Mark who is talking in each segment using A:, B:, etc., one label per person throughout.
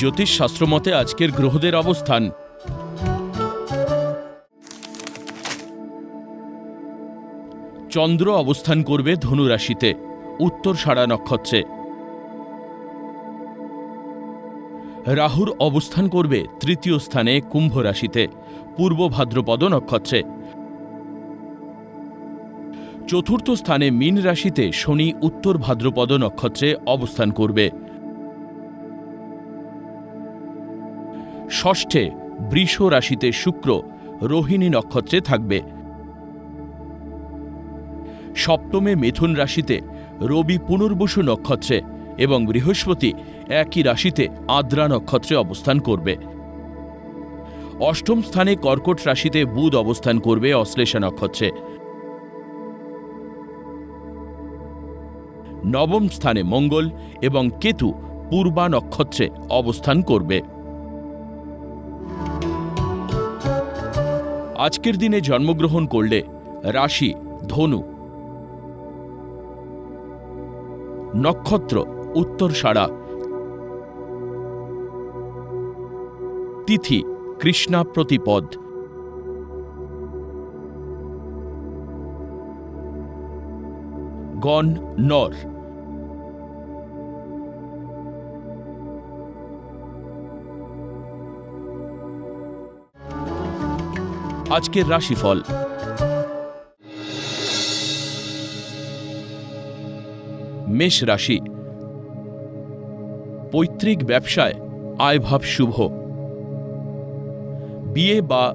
A: জ্যোতিষশাস্ত্র মতে আজকের গ্রহদের অবস্থান। চন্দ্র অবস্থান করবে ধনু রাশিতে, উত্তর সাড়া নক্ষত্রে। রাহুর অবস্থান করবে তৃতীয় স্থানে কুম্ভ রাশিতে, পূর্ব ভাদ্রপদ নক্ষত্রে। চতুর্থ স্থানে মীন রাশিতে শনি, উত্তর ভাদ্রপদ নক্ষত্রে অবস্থান করবে। ষষ্ঠে বৃষ রাশিতে শুক্র রোহিণী নক্ষত্রে থাকবে। সপ্তমে মিথুন রাশিতে রবি পুনর্বসু নক্ষত্রে এবং বৃহস্পতি একই রাশিতে আদ্রা নক্ষত্রে অবস্থান করবে। অষ্টম স্থানে কর্কট রাশিতে বুধ অবস্থান করবে অশ্লেষা নক্ষত্রে। নবম স্থানে মঙ্গল এবং কেতু পূর্বা নক্ষত্রে অবস্থান করবে। আজকের দিনে জন্মগ্রহণ করলে রাশি ধনু নক্ষত্র উত্তর সাড়া তিথি কৃষ্ণা প্রতিপদ। গণ নর। আজকের রাশিফল। মেষ রাশি। পৈতৃক ব্যবসায় আয়ভাব শুভ। বিয়ে বা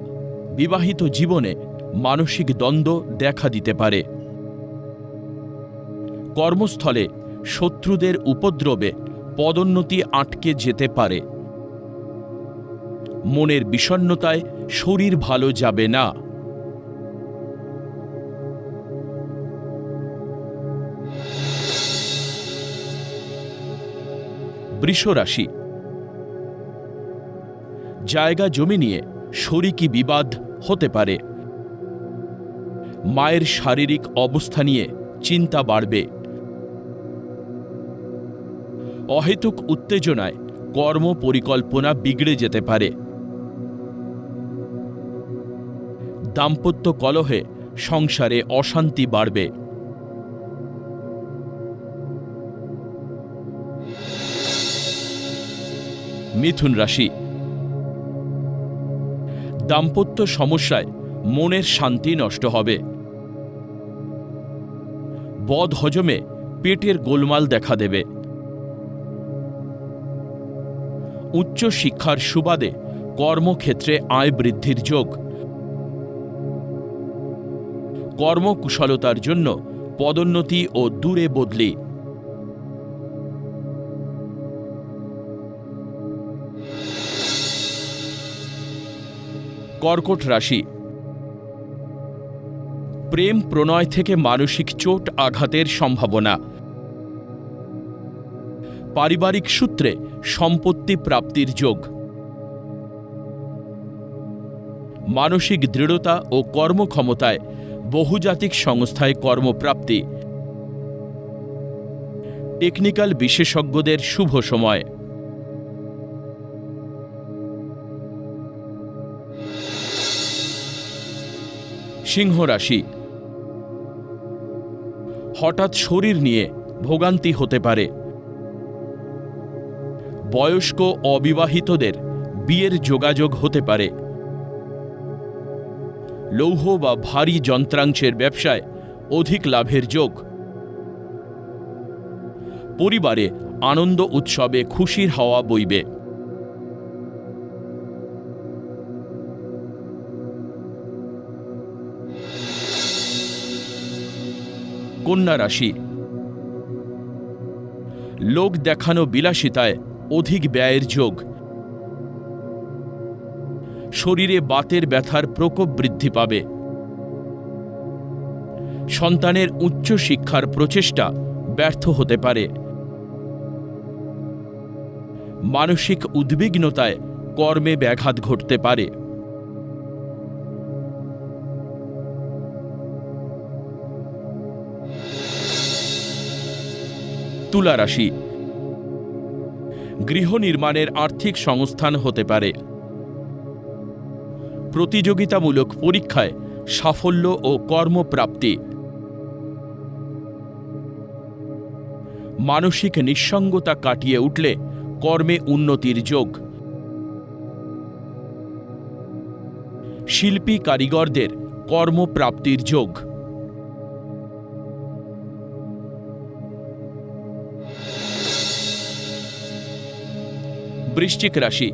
A: বিবাহিত জীবনে মানসিক দ্বন্দ্ব দেখা দিতে পারে। কর্মস্থলে শত্রুদের উপদ্রবে পদোন্নতি আটকে যেতে পারে। মনের বিষণ্ণতায় শরীর ভালো যাবে না। বৃষরাশি। জায়গা জমি নিয়ে শরিকি বিবাদ হতে পারে। মায়ের শারীরিক অবস্থা নিয়ে চিন্তা বাড়বে। অহেতুক উত্তেজনায় কর্ম পরিকল্পনা বিগড়ে যেতে পারে। দাম্পত্য কলহে সংসারে অশান্তি বাড়বে। মিথুন রাশি। দাম্পত্য সমস্যায় মনের শান্তি নষ্ট হবে। বদ হজমে পেটের গোলমাল দেখা দেবে। উচ্চ শিক্ষার সুবাদে কর্মক্ষেত্রে আয় বৃদ্ধির যোগ। কর্মকুশলতার জন্য পদোন্নতি ও দূরে বদলি। কর্কট রাশি। প্রেম প্রণয় থেকে মানসিক চোট আঘাতের সম্ভাবনা। পারিবারিক সূত্রে সম্পত্তি প্রাপ্তির যোগ। মানসিক দৃঢ়তা ও কর্মক্ষমতায় বহুজাতিক সংস্থায় কর্মপ্রাপ্তি। টেকনিক্যাল বিশেষজ্ঞদের শুভ সময়। সিংহ রাশি। হঠাৎ শরীর নিয়ে ভোগান্তি হতে পারে। বয়স্ক অবিবাহিতদের বিয়ের যোগাযোগ হতে পারে। লৌহ বা ভারী যন্ত্রাংশের ব্যবসায় অধিক লাভের যোগ। পরিবারে আনন্দ উৎসবে খুশির হাওয়া বইবে। কন্যা রাশি। লোক দেখানো বিলাসিতায় অধিক ব্যয়ের যোগ। শরীরে বাতের ব্যথার প্রকোপ বৃদ্ধি পাবে। সন্তানের উচ্চ শিক্ষার প্রচেষ্টা ব্যর্থ হতে পারে। মানসিক উদ্বিগ্নতায় কর্মে ব্যাঘাত ঘটতে পারে। তুলা রাশি। গৃহ নির্মাণের আর্থিক সংস্থান হতে পারে। প্রতিযোগিতামূলক পরীক্ষায় সাফল্য ও কর্মপ্রাপ্তি। মানসিক নিঃসঙ্গতা কাটিয়ে উঠলে কর্মে উন্নতির যোগ। শিল্পী কারিগরদের কর্মপ্রাপ্তির যোগ। বৃশ্চিক রাশি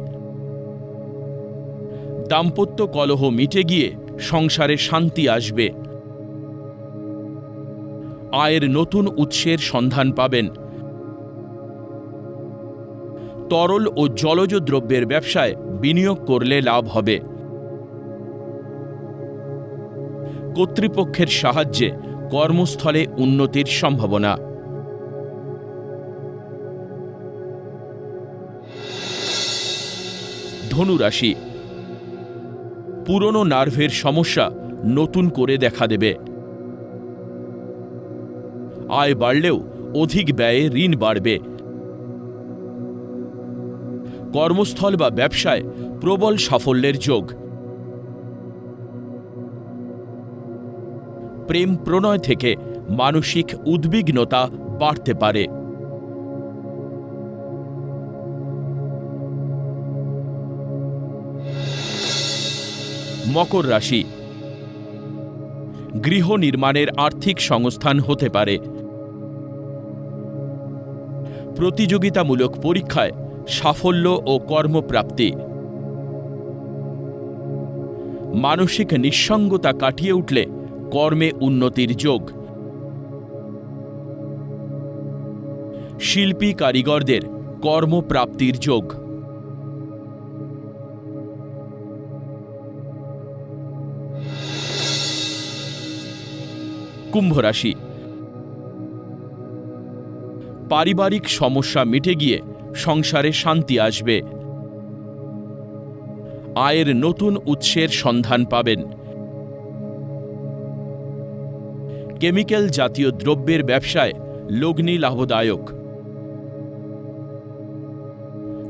A: দাম্পত্য কলহ মিটে গিয়ে সংসারে শান্তি আসবে। আয়ের নতুন উৎসের সন্ধান পাবেন। তরল ও জলজ দ্রব্যের ব্যবসায় বিনিয়োগ করলে লাভ হবে। কর্তৃপক্ষের সাহায্যে কর্মস্থলে উন্নতির সম্ভাবনা। ধনুরাশি পুরনো নার্ভের সমস্যা নতুন করে দেখা দেবে। আয় বাড়লেও অধিক ব্যয়ে ঋণ বাড়বে। কর্মস্থল বা ব্যবসায় প্রবল সাফল্যের যোগ। প্রেম প্রণয় থেকে মানসিক উদ্বিগ্নতা বাড়তে পারে। মকর রাশি। গৃহ নির্মাণের আর্থিক সংস্থান হতে পারে। প্রতিযোগিতামূলক পরীক্ষায় সাফল্য ও কর্মপ্রাপ্তি। মানসিক নিঃসঙ্গতা কাটিয়ে উঠলে কর্মে উন্নতির যোগ। শিল্পী কারিগরদের কর্মপ্রাপ্তির যোগ। কুম্ভ রাশি। পারিবারিক সমস্যা মিটে গিয়ে সংসারে শান্তি আসবে। আয়ের নতুন উৎসের সন্ধান পাবেন। কেমিক্যাল জাতীয় দ্রব্যের ব্যবসায় লগ্নি লাভদায়ক।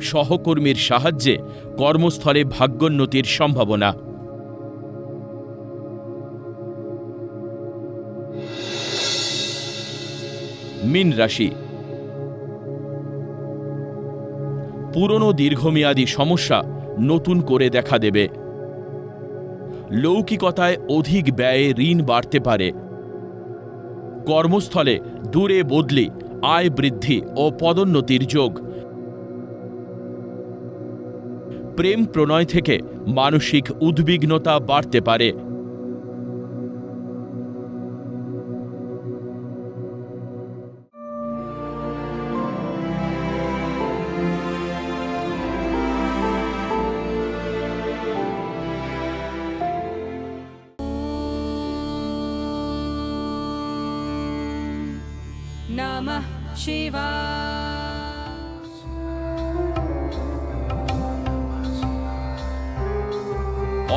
A: সহকর্মীর সাহায্যে কর্মস্থলে ভাগ্যোন্নতির সম্ভাবনা। মিন রাশি। পুরনো দীর্ঘমেয়াদী সমস্যা নতুন করে দেখা দেবে। লৌকিকতায় অধিক ব্যয়ে ঋণ বাড়তে পারে। কর্মস্থলে দূরে বদলি, আয় বৃদ্ধি ও পদোন্নতির যোগ। প্রেম প্রণয় থেকে মানসিক উদ্বিগ্নতা বাড়তে পারে।
B: Namah Shivaya.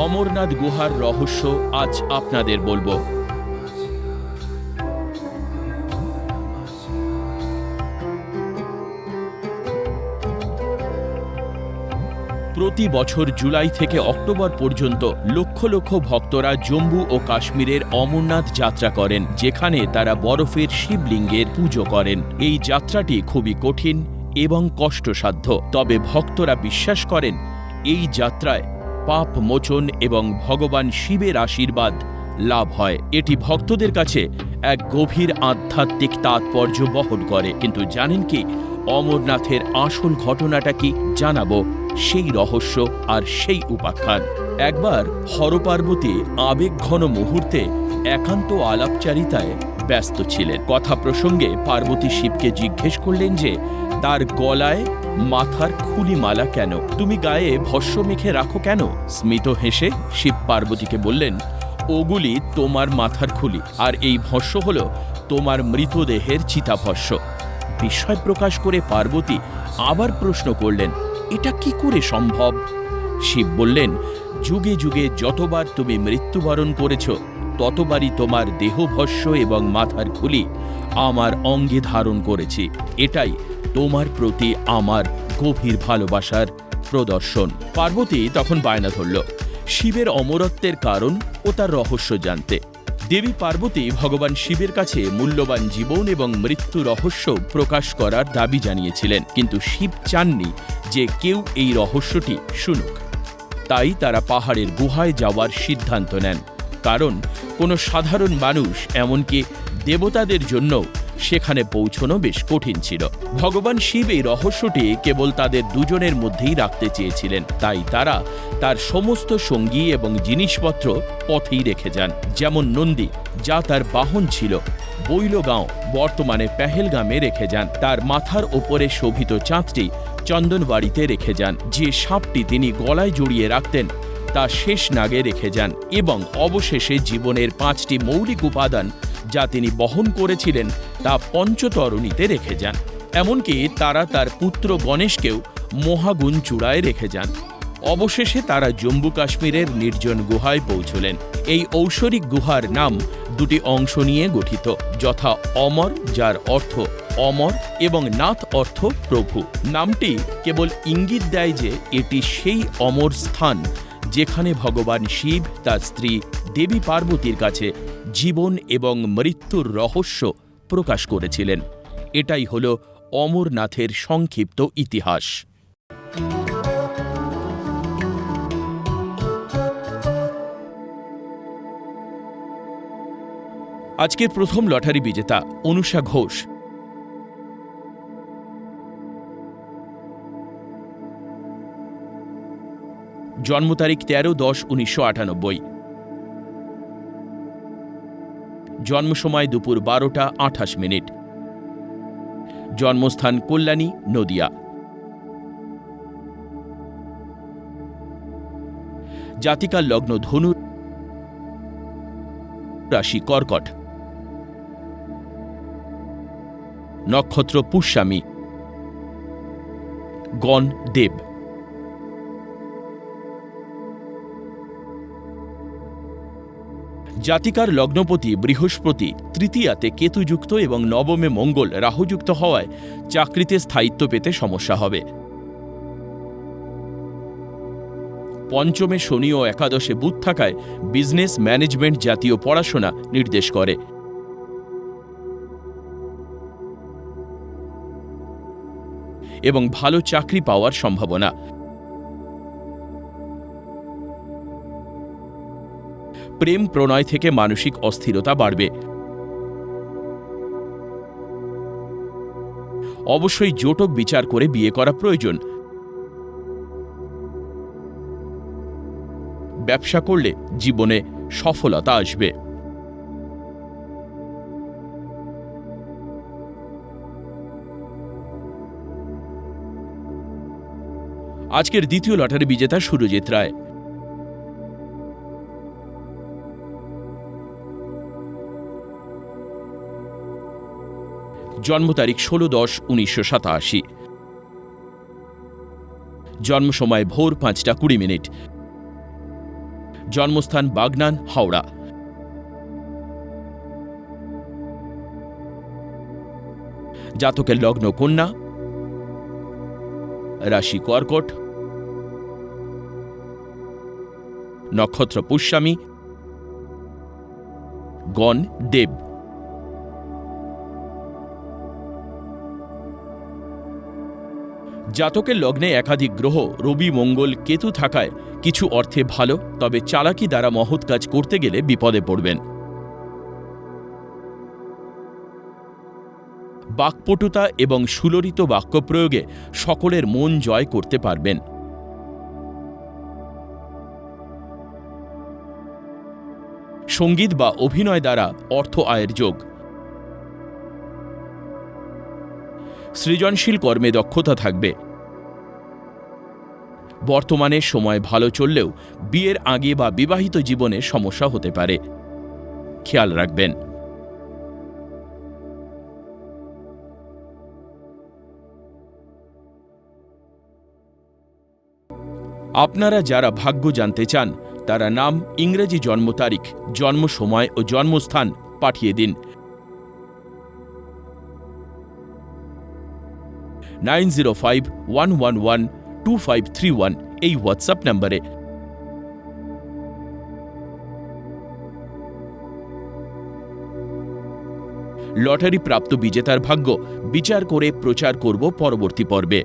A: অমরনাথ গুহার রহস্য আজ আপনাদের বলব প্রতি বছর জুলাই থেকে অক্টোবর পর্যন্ত লক্ষ লক্ষ ভক্তরা জম্মু ও কাশ্মীরের অমরনাথ যাত্রা করেন, যেখানে তারা বরফের শিবলিঙ্গের পুজো করেন। এই যাত্রাটি খুবই কঠিন এবং কষ্টসাধ্য, তবে ভক্তরা বিশ্বাস করেন, এই যাত্রায় পাপ মোচন এবং ভগবান শিবের আশীর্বাদ লাভ হয়। এটি ভক্তদের কাছে এক গভীর আধ্যাত্মিক তাৎপর্য বহন করে। কিন্তু জানেন কি, অমরনাথের আসল ঘটনাটা কি জানাব? সেই রহস্য আর সেই উপাখ্যান। একবার হরপার্বতী আবেগঘন মুহূর্তে একান্ত আলাপচারিতায় ব্যস্ত ছিলেন। কথা প্রসঙ্গে পার্বতী শিবকে জিজ্ঞেস করলেন যে, তার গলায় মাথার খুলি মালা কেন? তুমি গায়ে ভস্য মেখে রাখো কেন? স্মিত হেসে শিব পার্বতীকে বললেন, ওগুলি তোমার মাথার খুলি, আর এই ভস্য হল তোমার মৃতদেহের চিতাভস্য বিস্ময় প্রকাশ করে পার্বতী আবার প্রশ্ন করলেন এটা কি করে সম্ভব? শিব বললেন, যুগে যুগে যতবার তুমি মৃত্যুবরণ করেছ, ততবারই তোমার দেহভস্য এবং মাথার খুলি আমার অঙ্গে ধারণ করেছি। এটাই তোমার প্রতি আমার গভীর ভালোবাসার প্রদর্শন। পার্বতী তখন বায়না ধরল, শিবের অমরত্বের কারণ ও তার রহস্য জানতে। দেবী পার্বতী ভগবান শিবের কাছে মূল্যবান জীবন এবং মৃত্যু রহস্য প্রকাশ করার দাবি জানিয়েছিলেন, কিন্তু শিব চাননি যে কেউ এই রহস্যটি শুনুক। তাই তারা পাহাড়ের গুহায় যাওয়ার সিদ্ধান্ত নেন। কারণ কোনো সাধারণ মানুষ, এমনকি দেবতাদের জন্য সেখানে পৌঁছনো বেশ কঠিন ছিল। ভগবান শিব এই রহস্যটি কেবল তাদের দুজনের মধ্যেই রাখতে চেয়েছিলেন। তাই তারা তার সমস্ত সঙ্গী এবং জিনিসপত্র পথেই রেখে যান। যেমন নন্দী, যা তার বাহন ছিল। বৈলগাঁও, বর্তমানে পেহেলগামে রেখে যান। তার মাথার ওপরে শোভিত চাঁদটি চন্দনবাড়িতে রেখে যান, যে সাপটি তিনি গলায় জড়িয়ে রাখতেন, তা শেষ নাগে রেখে যান এবং অবশেষে জীবনের পাঁচটি মৌলিক উপাদান যা তিনি বহন করেছিলেন, তা পঞ্চতরণীতে রেখে যান। এমনকি তারা তার পুত্র গণেশকেও মহাগুণ চূড়ায় রেখে যান। অবশেষে তারা জম্মু কাশ্মীরের নির্জন গুহায় পৌঁছলেন। এই ঔষরিক গুহার নাম দুটি অংশ নিয়ে গঠিত, যথা অমর, যার অর্থ অমর এবং নাথ অর্থ প্রভু। নামটি কেবল ইঙ্গিত দেয় যে এটি সেই অমর স্থান যেখানে ভগবান শিব, তার স্ত্রী দেবী পার্বতীর কাছে জীবন এবং মৃত্যুর রহস্য প্রকাশ করেছিলেন। এটাই হল অমরনাথের সংক্ষিপ্ত ইতিহাস। আজকের প্রথম লটারি বিজেতা অনুষা ঘোষ। জন্ম তারিখ তেরো দশ উনিশশো আটানব্বই। জন্ম সময় দুপুর বারোটা আঠাশ মিনিট। জন্মস্থান কল্যাণী, নদিয়া। জাতিকার লগ্ন ধনু রাশি কর্কট। নক্ষত্র পুষ্যামী। গণ দেব। জাতিকার লগ্নপতি বৃহস্পতি তৃতীয়াতে কেতুযুক্ত এবং নবমে মঙ্গল রাহুযুক্ত হওয়ায় চাকরিতে স্থায়িত্ব পেতে সমস্যা হবে। পঞ্চমে শনি ও একাদশে বুধ থাকায় বিজনেস ম্যানেজমেন্ট জাতীয় পড়াশোনা নির্দেশ করে। এবং ভালো চাকরি পাওয়ার সম্ভাবনা। প্রেম প্রণয় থেকে মানসিক অস্থিরতা বাড়বে। অবশ্যই জোটক বিচার করে বিয়ে করা প্রয়োজন। ব্যবসা করলে জীবনে সফলতা আসবে। আজকের দ্বিতীয় লটারি বিজেতা সুরজিৎ রায়। জন্ম তারিখ ষোলো দশ উনিশশো সাতাশি। জন্ম সময় ভোর পাঁচটা কুড়ি মিনিট। জন্মস্থান বাগনান, হাওড়া। জাতকের লগ্ন কন্যা। রাশি কর্কট। নক্ষত্র পুষ্যামী। গণ দেব। জাতকের লগ্নে একাধিক গ্রহ, রবি, মঙ্গল, কেতু থাকায় কিছু অর্থে ভালো, তবে চালাকি দ্বারা মহৎ কাজ করতে গেলে বিপদে পড়বেন। বাকপটুতা এবং সুলরিত বাক্য প্রয়োগে সকলের মন জয় করতে পারবেন। সংগীত বা অভিনয় দ্বারা অর্থ আয়ের যোগ। সৃজনশীল কর্মে দক্ষতা থাকবে। বর্তমানে সময় ভালো চললেও বিয়ের আগে বা বিবাহিত জীবনে সমস্যা হতে পারে। খেয়াল রাখবেন। আপনারা যারা ভাগ্য জানতে চান তারা নাম ইংরেজি জন্ম তারিখ, জন্ম সময় ও জন্মস্থান পাঠিয়ে দিন। Nine zero five one one one two five three one এই হোয়াটসঅ্যাপ নম্বরে। লটারি প্রাপ্ত বিজেতার ভাগ্য, বিচার করে প্রচার করব পরবর্তী পর্বে।